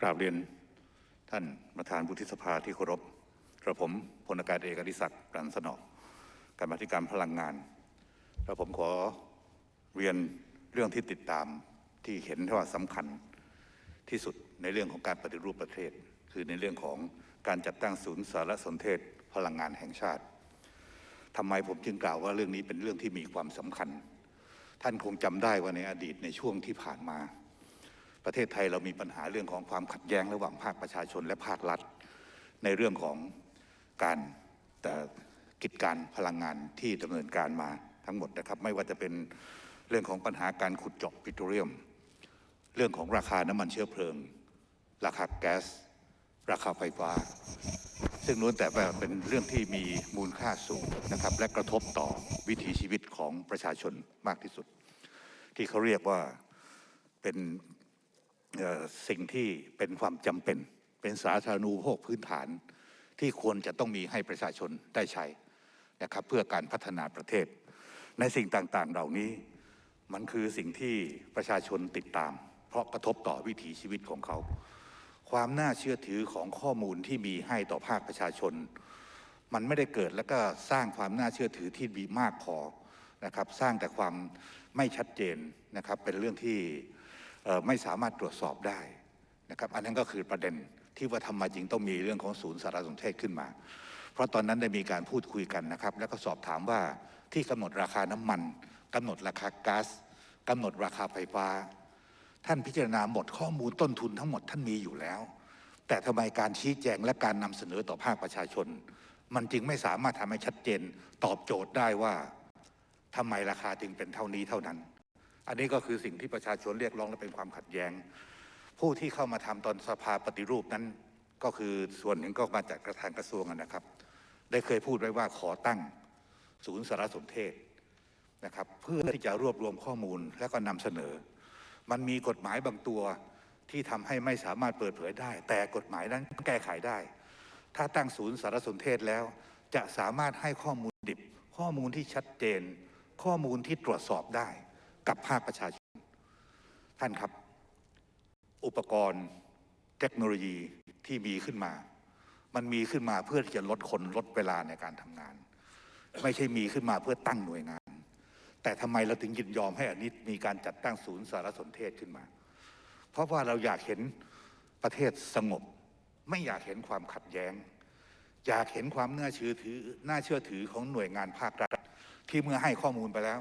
กราบเรียนท่านประธานวุฒิสภาที่เคารพกระผมพลอากาศเอกอดิศักดิ์รันสนอกกรรมธิการพลังงานและผมขอเรียนเรื่องที่ติดตามที่เห็นว่าสำคัญที่สุดในเรื่องของการปฏิรูปประเทศ คือในเรื่องของการจัดตั้งศูนย์สารสนเทศ พลังงานแห่งชาติทำไมผมจึงกล่าวว่าเรื่องนี้เป็นเรื่องที่มีความสำคัญ ท่านคงจำได้ว่าในอดีตในช่วงที่ผ่านมา ประเทศไทยเรามีปัญหาเรื่องของความขัดแย้งระหว่างภาคประชาชนและภาครัฐ ในเรื่องของการแต่กิจการพลังงานที่ดำเนินการมาทั้งหมดนะครับ ไม่ว่าจะเป็นเรื่องของปัญหาการขุดเจาะปิโตรเลียม เรื่องของราคาน้ำมันเชื้อเพลิง ราคาแก๊ส ราคาไฟฟ้า ซึ่งล้วนแต่เป็นเรื่องที่มีมูลค่าสูงนะครับ และกระทบต่อวิถีชีวิตของประชาชนมากที่สุด ที่เขาเรียกว่าเป็น สิ่งที่เป็นความจำเป็น เป็นสาธารณูปโภคพื้นฐานที่ควรจะต้องมีให้ประชาชนได้ใช้นะครับเพื่อการพัฒนาประเทศ ในสิ่งต่างๆ เหล่านี้มันคือสิ่งที่ประชาชนติดตาม เพราะกระทบต่อวิถีชีวิตของเขา ความน่าเชื่อถือของข้อมูลที่มีให้ต่อภาคประชาชน มันไม่ได้เกิดแล้วก็สร้างความน่าเชื่อถือที่มีมากพอนะครับ สร้างแต่ความไม่ชัดเจนนะครับเป็นเรื่องที่ ไม่สามารถตรวจสอบได้นะครับอันนั้นก็คือประเด็นที่ว่าทำไมจึงต้องมีเรื่องของศูนย์สารสนเทศขึ้นมา เพราะตอนนั้นได้มีการพูดคุยกันนะครับ แล้วก็สอบถามว่าที่กำหนดราคาน้ำมันกำหนดราคาก๊าซกำหนดราคาไฟฟ้า ท่านพิจารณาหมดข้อมูลต้นทุนทั้งหมดท่านมีอยู่แล้ว แต่ทำไมการชี้แจงและการนำเสนอต่อภาคประชาชน มันจึงไม่สามารถทำให้ชัดเจนตอบโจทย์ได้ว่าทำไมราคาจึงเป็นเท่านี้เท่านั้น อันนี้ก็คือสิ่งที่ประชาชนเรียกร้องและเป็นความขัดแย้ง ผู้ที่เข้ามาทำตอนสภาปฏิรูปนั้น ก็คือส่วนหนึ่งก็มาจากกระทางกระทรวงนะครับ ได้เคยพูดไว้ว่าขอตั้งศูนย์สารสนเทศนะครับเพื่อที่จะรวบรวมข้อมูลและก็นำเสนอ มันมีกฎหมายบางตัวที่ทำให้ไม่สามารถเปิดเผยได้ แต่กฎหมายนั้นแก้ไขได้ ถ้าตั้งศูนย์สารสนเทศแล้ว จะสามารถให้ข้อมูลดิบ ข้อมูลที่ชัดเจน ข้อมูลที่ตรวจสอบได้ กับภาคประชาชน ท่านครับ อุปกรณ์เทคโนโลยีที่มีขึ้นมา มันมีขึ้นมาเพื่อที่จะลดคนลดเวลาในการทำงาน ไม่ใช่มีขึ้นมาเพื่อตั้งหน่วยงาน แต่ทำไมเราถึงยินยอมให้อันนี้มีการจัดตั้งศูนย์สารสนเทศขึ้นมา เพราะว่าเราอยากเห็นประเทศสงบ ไม่อยากเห็นความขัดแย้ง อยากเห็นความน่าเชื่อถือน่าเชื่อถือของหน่วยงานภาครัฐที่เมื่อให้ข้อมูลไปแล้ว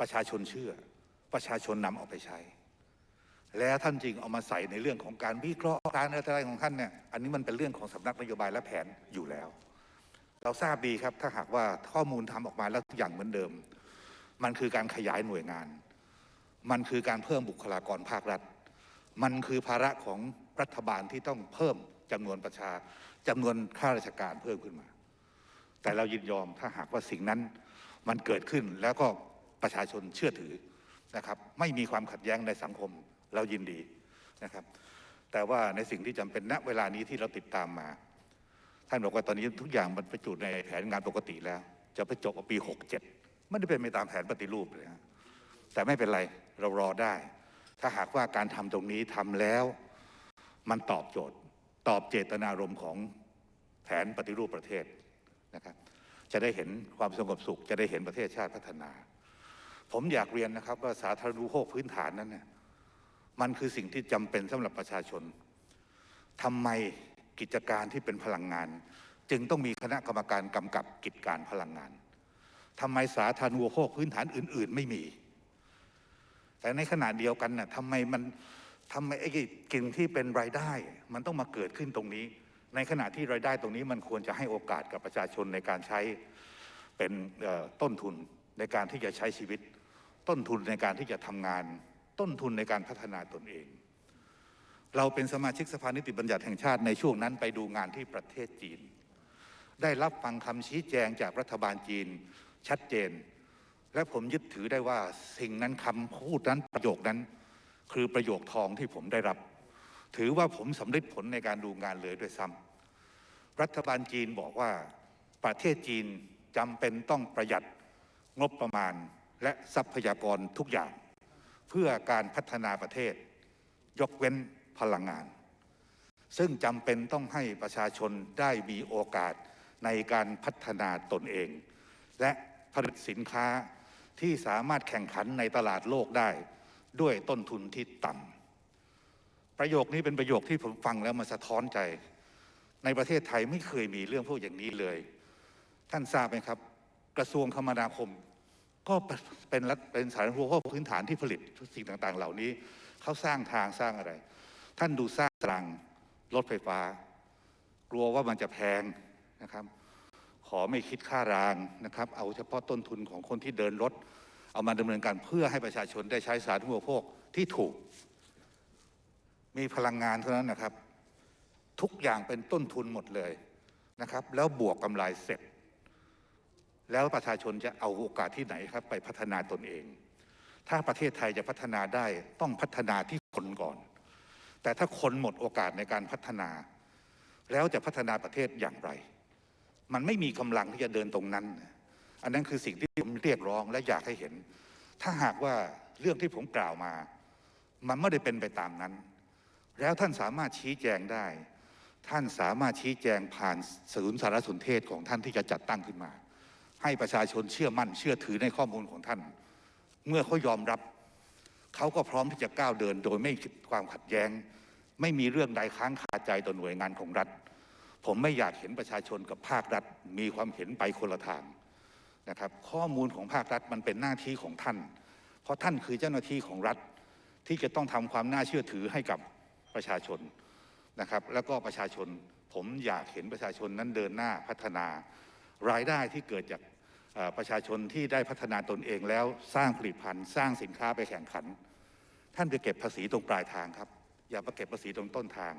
ประชาชนเชื่อ ประชาชนนำเอาไปใช้ แล้วท่านจริงเอามาใส่ในเรื่องของการวิเคราะห์การอะไรของท่านเนี่ยอันนี้มันเป็นเรื่องของสำนักนโยบายและแผนอยู่แล้ว เราทราบดีครับถ้าหากว่าข้อมูลทำออกมาแล้วทุกอย่างเหมือนเดิม มันคือการขยายหน่วยงาน มันคือการเพิ่มบุคลากรภาครัฐ มันคือภาระของรัฐบาลที่ต้องเพิ่มจำนวนประชาจำนวนข้าราชการเพิ่มขึ้นมา แต่เรายินยอมถ้าหากว่าสิ่งนั้นมันเกิดขึ้นแล้วก็ ประชาชนเชื่อถือนะครับ ไม่มีความขัดแย้งในสังคมเรายินดีนะครับ แต่ว่าในสิ่งที่จำเป็นณเวลานี้ที่เราติดตามมา ท่านบอกว่าตอนนี้ทุกอย่างมันประจุในแผนงานปกติแล้ว จะไปจบปี 67 ไม่ได้เป็นไปตามแผนปฏิรูปเลยฮะแต่ไม่เป็นไรเรารอได้ ถ้าหากว่าการทำตรงนี้ทำแล้ว มันตอบโจทย์ ตอบเจตนารมณ์ของแผนปฏิรูปประเทศนะครับจะได้เห็นความสงบสุข จะได้เห็นประเทศชาติพัฒนา ผมอยากเรียนนะครับว่าสาธารณูปโภคพื้นฐานนั้นเนี่ยมันคือสิ่งที่จำเป็นสำหรับประชาชนทำไมกิจการที่เป็นพลังงาน จึงต้องมีคณะกรรมการกำกับกิจการพลังงานทำไมสาธารณูปโภคพื้นฐานอื่น ๆ ไม่มี แต่ในขณะเดียวกันน่ะทำไมมันทำไมไอ้กิ่งที่เป็นรายได้ มันต้องมาเกิดขึ้นตรงนี้ ในขณะที่รายได้ตรงนี้มันควรจะให้โอกาสกับประชาชนในการใช้เป็นต้นทุนในการที่จะใช้ชีวิต ต้นทุนในการที่จะทำงาน ต้นทุนในการพัฒนาตนเอง เราเป็นสมาชิกสภานิติบัญญัติแห่งชาติในช่วงนั้นไปดูงานที่ประเทศจีน ได้รับฟังคำชี้แจงจากรัฐบาลจีนชัดเจน และผมยึดถือได้ว่าสิ่งนั้นคำพูดนั้นประโยคนั้น คือประโยคทองที่ผมได้รับ ถือว่าผมสำเร็จผลในการดูงานเลยด้วยซ้ำรัฐบาลจีนบอกว่าประเทศจีนจำเป็นต้องประหยัดงบประมาณ และทรัพยากรทุกอย่าง เพื่อการพัฒนาประเทศ ยกเว้นพลังงาน ซึ่งจำเป็นต้องให้ประชาชนได้มีโอกาสในการพัฒนาตนเอง และผลิตสินค้าที่สามารถแข่งขันในตลาดโลกได้ ด้วยต้นทุนที่ต่ำประโยคนี้เป็นประโยคที่ผมฟังแล้วมันสะท้อนใจ ในประเทศไทยไม่เคยมีเรื่องพวกอย่างนี้เลย ท่านทราบไหมครับ กระทรวงคมนาคม ก็เป็นเป็นสารณูปโภคพื้นฐานที่ผลิตสิ่งต่างๆ เหล่านี้เขาสร้างทางสร้างอะไร ท่านดูสร้างตรังรถไฟฟ้า กลัวว่ามันจะแพงนะครับ ขอไม่คิดค่ารางนะครับ เอาเฉพาะต้นทุนของคนที่เดินรถ เอามาดำเนินการเพื่อให้ประชาชนได้ใช้สารณูปโภคที่ถูก มีพลังงานเท่านั้นนะครับ ทุกอย่างเป็นต้นทุนหมดเลยนะครับ แล้วบวกกำไรเสร็จ แล้วประชาชนจะเอาโอกาสที่ไหนครับไปพัฒนาตนเอง ถ้าประเทศไทยจะพัฒนาได้ต้องพัฒนาที่คนก่อน แต่ถ้าคนหมดโอกาสในการพัฒนา แล้วจะพัฒนาประเทศอย่างไร มันไม่มีกำลังที่จะเดินตรงนั้น อันนั้นคือสิ่งที่ผมเรียกร้องและอยากให้เห็น ถ้าหากว่าเรื่องที่ผมกล่าวมา มันไม่ได้เป็นไปตามนั้น แล้วท่านสามารถชี้แจงได้ ท่านสามารถชี้แจงผ่านศูนย์สารสนเทศของท่านที่จะจัดตั้งขึ้นมา ให้ประชาชนเชื่อมั่น เชื่อถือในข้อมูลของท่าน เมื่อเขายอมรับเขาก็พร้อมที่จะก้าวเดิน โดยไม่คิดความขัดแย้ง ไม่มีเรื่องใดค้างคาใจต่อหน่วยงานของรัฐ ผมไม่อยากเห็นประชาชนกับภาครัฐ มีความเห็นไปคนละทางนะครับ ข้อมูลของภาครัฐมันเป็นหน้าที่ของท่าน เพราะท่านคือเจ้าหน้าที่ของรัฐที่จะต้องทำความน่าเชื่อถือให้กับประชาชนนะครับ แล้วก็ประชาชนผมอยากเห็นประชาชนนั้นเดินหน้าพัฒนา รายได้ที่เกิดจากประชาชนที่ได้พัฒนาตนเองแล้วสร้างผลิตภัณฑ์ สร้างสินค้าไปแข่งขัน ท่านไปเก็บภาษีตรงปลายทางครับ อย่ามาเก็บภาษีตรงต้นทาง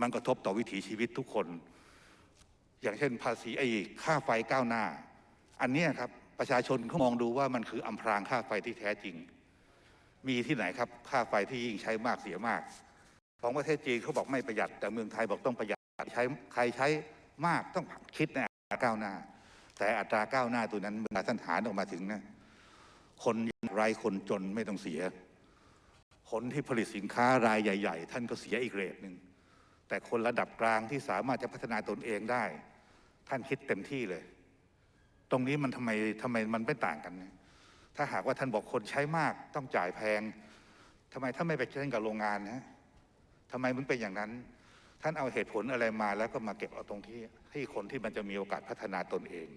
มันกระทบต่อวิถีชีวิตทุกคน อย่างเช่น ภาษีไอ้ค่าไฟก้าวหน้า อันนี้ครับประชาชนเขามองดูว่ามันคืออำพรางค่าไฟที่แท้จริง มีที่ไหนครับค่าไฟที่ยิ่งใช้มากเสียมาก ของประเทศจีนเขาบอกไม่ประหยัดแต่เมืองไทยบอกต้องประหยัดใช้ใครใช้มากต้องคิดนอัตรา ก้าวหน้า แต่อัตราก้าวหน้าตัวนั้นเวลาท่านหารออกมาถึงนะคนไร้คนจนไม่ต้องเสีย คนที่ผลิตสินค้ารายใหญ่ ๆ ท่านก็เสียอีกเรทหนึ่งแต่คนระดับกลางที่สามารถจะพัฒนาตนเองได้ ท่านคิดเต็มที่เลย ตรงนี้มันทำไมทำไมมันไม่ต่างกันนะถ้าหากว่าท่านบอกคนใช้มากต้องจ่ายแพงทำไมท่านไม่ไปเช่นกับโรงงานนะทำไมมันเป็นอย่างนั้น ท่านเอาเหตุผลอะไรมาแล้วก็มาเก็บเอาตรงที่ที่คนที่มันจะมีโอกาสพัฒนาตนเอง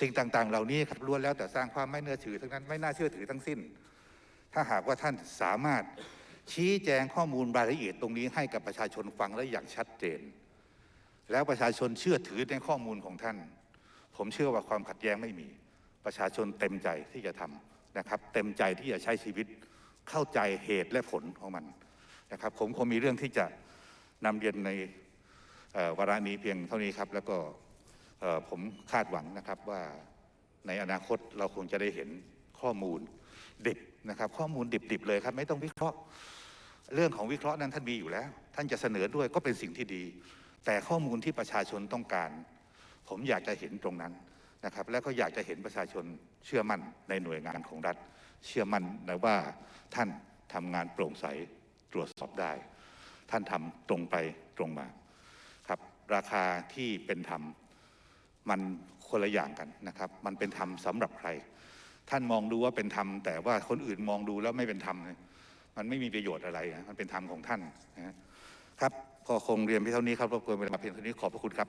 สิ่งต่างๆ เหล่านี้ครับล้วนแล้วแต่สร้างความไม่เน่าถือทั้งนั้นไม่น่าเชื่อถือทั้งสิ้น ถ้าหากว่าท่านสามารถชี้แจงข้อมูลรายละเอียดตรงนี้ให้กับประชาชนฟังและอย่างชัดเจน แล้วประชาชนเชื่อถือในข้อมูลของท่าน ผมเชื่อว่าความขัดแย้งไม่มี ประชาชนเต็มใจที่จะทำนะครับ เต็มใจที่จะใช้ชีวิตเข้าใจเหตุและผลของมันนะครับ ผมคงมีเรื่องที่จะ นำเรียนในวาระนี้เพียงเท่านี้ครับ แล้วก็ผมคาดหวังนะครับว่าในอนาคตเราคงจะได้เห็นข้อมูลดิบนะครับ ข้อมูลดิบๆเลยครับ ไม่ต้องวิเคราะห์เรื่องของวิเคราะห์นั้นท่านมีอยู่แล้ว ท่านจะเสนอด้วยก็เป็นสิ่งที่ดี แต่ข้อมูลที่ประชาชนต้องการ ผมอยากจะเห็นตรงนั้นนะครับ แล้วก็อยากจะเห็นประชาชนเชื่อมั่นในหน่วยงานของรัฐ เชื่อมั่นนะว่าท่านทำงานโปร่งใสตรวจสอบได้ ท่านทำตรงไปตรงมาครับราคาที่เป็นธรรมมันคนละอย่างกันนะครับ มันเป็นธรรมสำหรับใคร ท่านมองดูว่าเป็นธรรมแต่ว่าคนอื่นมองดูแล้วไม่เป็นธรรมนะมันไม่มีประโยชน์อะไรนะมันเป็นธรรมของท่านนะครับก็คงเรียนไปเท่านี้ครับรบกวนเวลาเพียงเท่านี้ขอบพระคุณครับ